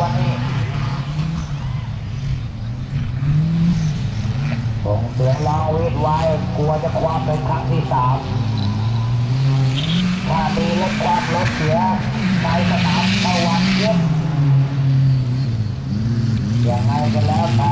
วันนี้ส่งเสียงร้องวิดไว้กลัวจะคว้าเป็นครั้งที่สามถ้ามีรถความรถเสียในสนามตะวันเยี่ยมยังไงกันแล้วไป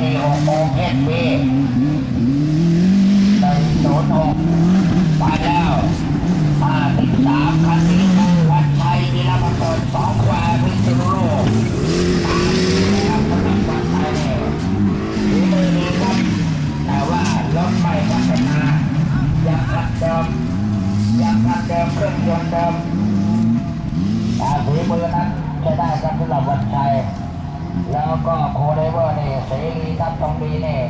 เอ็นเอ็นดีหกโมงเย็นปีหนึ่งศูนย์หกไปแล้วห้าสิบสามคันนี้คือวัดชัยธีรประเสริฐสองแควพิษณุโลกตามนะครับสำหรับวัดชัยเนี่ยฝีมือดีครับแต่ว่ารถไม่พัฒนายังคันเดิมยังคันเดิมเครื่องยนต์เดิมแต่ฝีมือนั้นใช้ได้ครับสำหรับวัด แล้วก็โคเดเวอร์นี่เสรีครับตรงดีนี่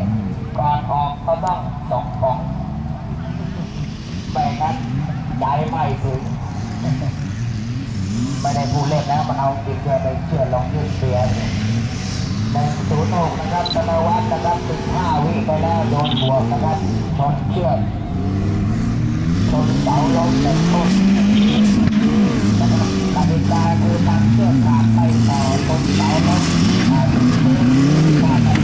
ก่อนออกก็ต้องสองของไม่งั้นใจไม่ถึงไม่ได้พูดเล่นแล้วมันเอาจริงเลยไปเชื่อลองยืดเสียหนึ่งศูนย์หกนะครับธนวัฒน์นะครับสิบห้าวิไปแล้วโดนบวกนะครับชนเชือกชนเสาล้มหนึ่งต้นนะครับกติกาคือทำเชือกขาดไม่ต่อชนเสาล้มขาดขาด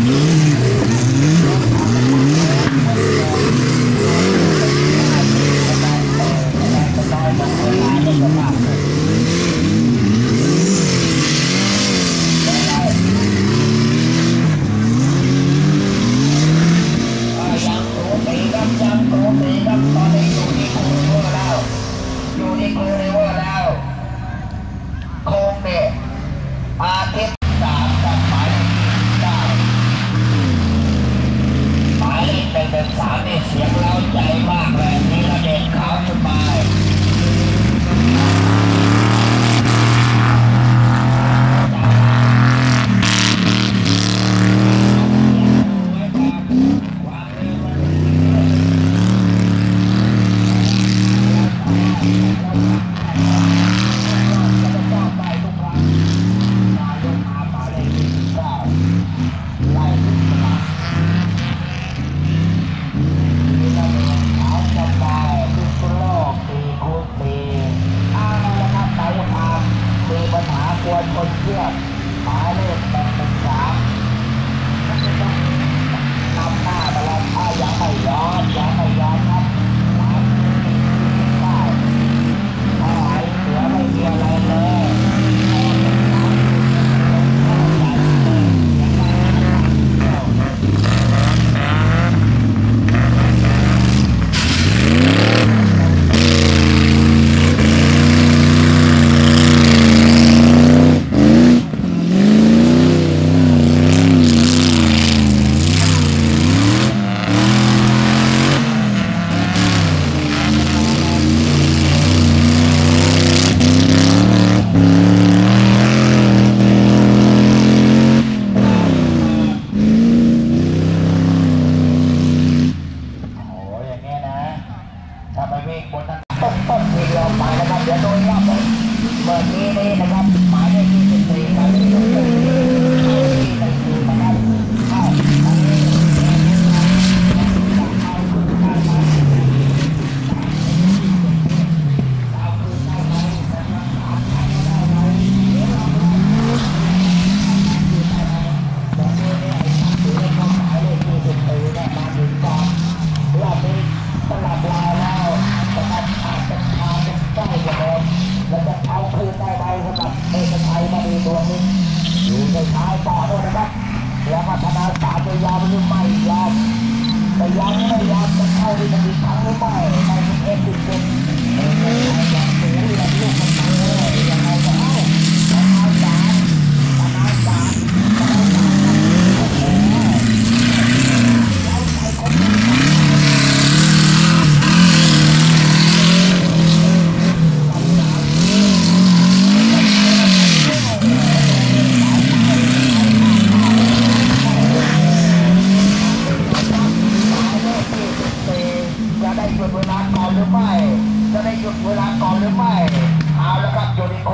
ยังสูสีครับยังสูสีครับตอนนี้อยู่ที่คูเวอร์แล้ว อยู่ที่คูเวอร์แล้ว โค้งเนี่ยอาทิตย์สามกับหมายเลขเก้าหมายเลขหนึ่งเป็นสามนี่เสี ยง อมจะเข้าที่มันอีกครั้งหรือไม่ในเอฟสิบเจ็ดเอกชัยยังเสียเรียนลูกมันไปเลยยังไงก็เอาพัฒนาสามพัฒนาสามพัฒนาสามโอ้โหเราใช้คนนี้ Hãy subscribe cho kênh Ghiền Mì Gõ Để không bỏ lỡ หรือไม่ จะได้หยุดเวลาก่อนหรือไม่ เอาละครับยูนิโค